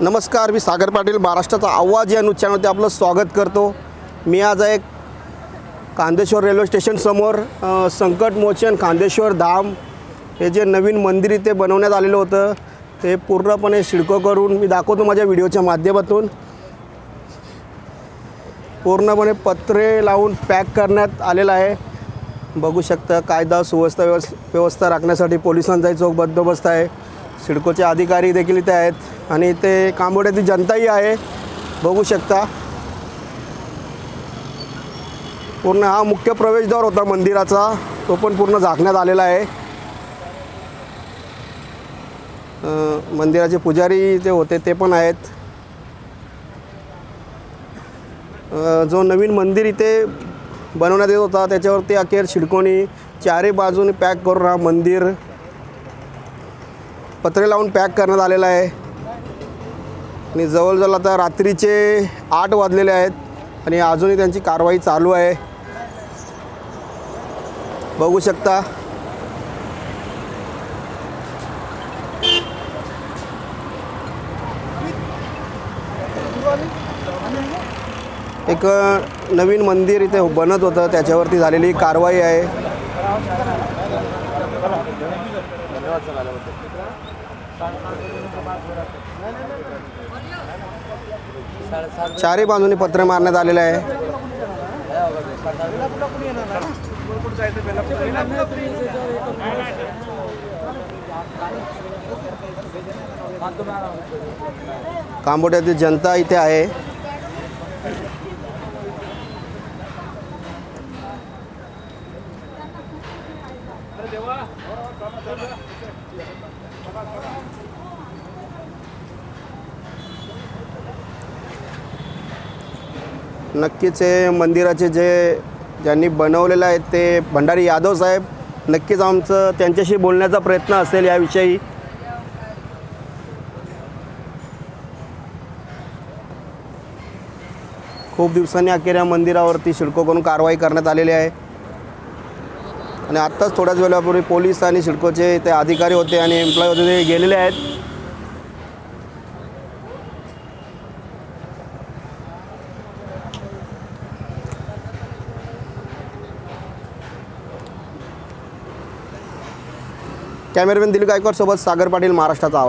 नमस्कार मी सागर पाटील महाराष्ट्राचा आवाज या न्यूज चॅनलमध्ये आपलं स्वागत करतो. मी आज एक कांदेश्वर रेल्वे स्टेशनसमोर संकटमोचन खांदेश्वर धाम. हे जे नवीन मंदिर इथे बनवण्यात आलेलं होतं ते पूर्णपणे शिडको करून मी दाखवतो माझ्या व्हिडिओच्या माध्यमातून. पूर्णपणे पत्रे लावून पॅक करण्यात आलेलं आहे. बघू शकता कायदा सुव्यवस्था व्यवस् व्यवस्था राखण्यासाठी पोलिसांचाही चोख बंदोबस्त आहे. सिडकोचे अधिकारी देखील इथे आहेत आणि इथे कांबोड्यातील जनताही आहे. बघू शकता. पूर्ण हा मुख्य प्रवेशद्वार होता मंदिराचा. तो पण पूर्ण झाकण्यात आलेला आहे. मंदिराचे पुजारी जे होते ते पण आहेत. जो नवीन मंदिर इथे बनवण्यात येत होता त्याच्यावरती अखेर शिडकोणी चारही बाजूने पॅक करून हा मंदिर पत्रे लावून पॅक करण्यात आलेला आहे. आणि जवळजवळ आता रात्रीचे आठ वाजलेले आहेत आणि अजूनही त्यांची कारवाई चालू आहे. बघू शकता. एक नवीन मंदिर इथे बनत होतं. त्याच्यावरती झालेली कारवाई आहे. चारही बाजूने पत्र मारण्यात आलेलं आहे. कांबोड्यातील जनता इथे आहे. नक्कीच हे मंदिराचे जे ज्यांनी बनवलेलं आहे ते भंडारी यादव साहेब नक्कीच आमचं त्यांच्याशी बोलण्याचा प्रयत्न असेल याविषयी. खूप दिवसांनी अखेर या मंदिरावरती शिडको करून कारवाई करण्यात आलेली आहे. आणि आत्ताच थोड्याच वेळापूर्वी पोलीस आणि शिडकोचे ते अधिकारी होते आणि एम्प्लॉय होते ते गेलेले आहेत. कॅमेरामॅन दिलीप गायकवाड सोबत सागर पाटील महाराष्ट्राचा आवाज.